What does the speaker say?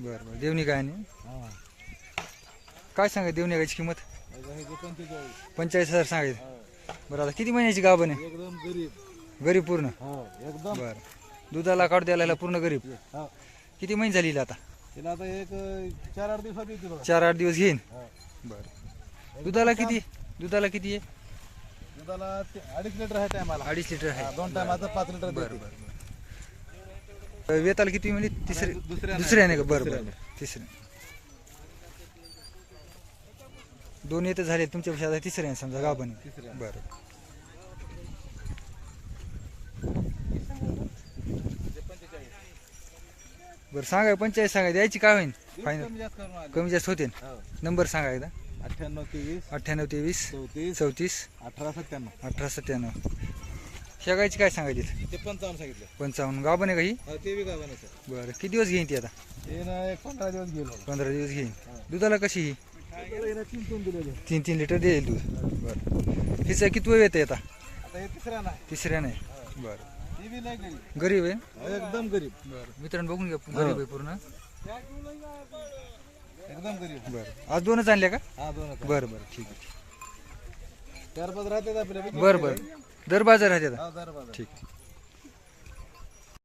बरं बरं. देवणी काय आणि? काय सांगा देवणी गायची किंमत? पंचेचाळीस. पंचेचाळीस हजार सांगायचं. बरं आता किती महिन्याची गाभण आहे? एकदम गरीब. गरीब पूर्ण? हो एकदम. बरं. दुधाला काढ द्यायला पूर्ण गरीब. हा. किती महिने झाली हिला आता? तिला आता एक अं, चार आठ दिवसात येते बघा. चार आठ दिवस घेईन? हा. बरं. दुधाला किती? दुधाला किती आहे? दुधाला ते अडीच लिटर आहे टायमाला. अडीच लिटर आहे. दोन टायमाचं पाच लिटर बरं. बरं बरं. वेताला किती म्हणजे तिसरे दु- दुसऱ्या दुसऱ्या नाही का? बरं बरं तिसरे दोन येतं झाले तुमच्यापेक्षा आता तिसरे आहे समजा गाभण बरं. बरं सांगा पंचायत सांगा द्यायची काय होईल दिवस फायनल जास्त. कमी जास्त होते हो. नंबर सांगा एकदा. अठ्ठ्याण्णव तेवीस. अठ्ठ्याण्णव तेवीस. चौतीस. चौतीस. अठरा सत्त्याण्णव. अठरा सत्त्याण्णव. शेगायची काय सांगायची ते पंचावन्न सांगितलं. पंचावन्न. गाभण आहे का ही? हा, ते बी गावाने सर. बरं. किती दिवस घेईन ती आता? ते ना एक पंधरा दिवस गेलो पंधरा दिवस घेईन. दुधाला कशी ही? तीन तीन दिलेले. तीन तीन लिटर देईल दूध. बरं. हिचं किती वेळ येतं आता? आता हे तिसऱ्या नाही. तिसऱ्या नाही. बरं. ती बी नाही गरीब. गरीब आहे? एकदम गरीब. बरं. मित्रांनो बघून घ्या गरीब आहे पूर्ण. एकदम गरीब. बरं. आज दोनच आणल्या का? हा दोन हजार. बरं. बरं ठीक आहे. चार पाच राहतात आपल्या बरं बरं. दर बाजार राहते आता ठीक.